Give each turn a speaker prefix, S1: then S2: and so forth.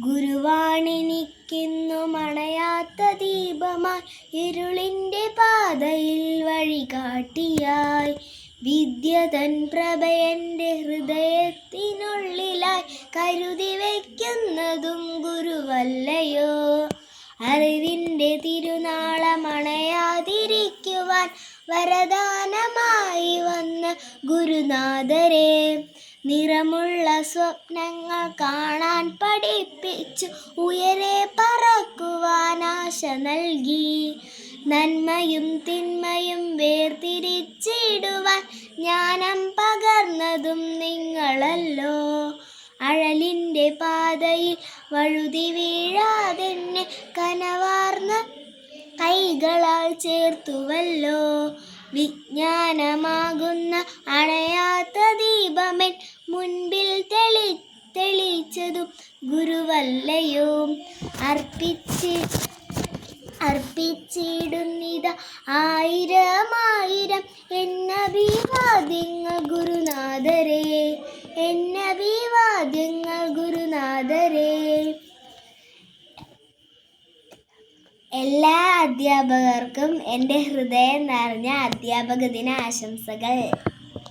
S1: ഗുരുവാണെനിക്കിന്നു മണയാത്ത ദീപമായി ഇരുളിന്റെ പാതയിൽ വഴികാട്ടിയായി. വിദ്യതൻ പ്രഭയന്റെ ഹൃദയത്തിനുള്ളിലായി കരുതി വയ്ക്കുന്നതും ഗുരുവല്ലയോ. അറിവിന്റെ തിരുനാളമണയാതിരിക്കുവാൻ വരദാനമായി വന്ന ഗുരുനാഥരെ. നിറമുള്ള സ്വപ്നങ്ങൾ കാണാൻ പഠിപ്പിച്ചു. ഉയരെ പറക്കുവാൻ ആശ നൽകി. നന്മയും തിന്മയും വേർതിരിച്ചിടുവാൻ ജ്ഞാനം പകർന്നതും നിങ്ങളല്ലോ. അഴലിന്റെ പാതയിൽ വഴുതി വീഴാതെന്നെ കനവാർന്ന കൈകളാൽ ചേർത്തുവല്ലോ. വിജ്ഞാനമാകുന്ന അണയാത്ത ദീപമൻ മുൻപിൽ തെളി തെളിച്ചതും ഗുരുവല്ലയോ? അർപ്പിച്ച് അർപ്പിച്ചിടുന്നിത ആയിരം ആയിരം എന്നഭിവാദ്യങ്ങൾ ഗുരുനാഥരെ എന്നഭിവാദ്യങ്ങൾ ഗുരുനാഥരെ. എല്ലാ അധ്യാപകർക്കും എന്റെ ഹൃദയം നിറഞ്ഞ അധ്യാപക ദിന ആശംസകൾ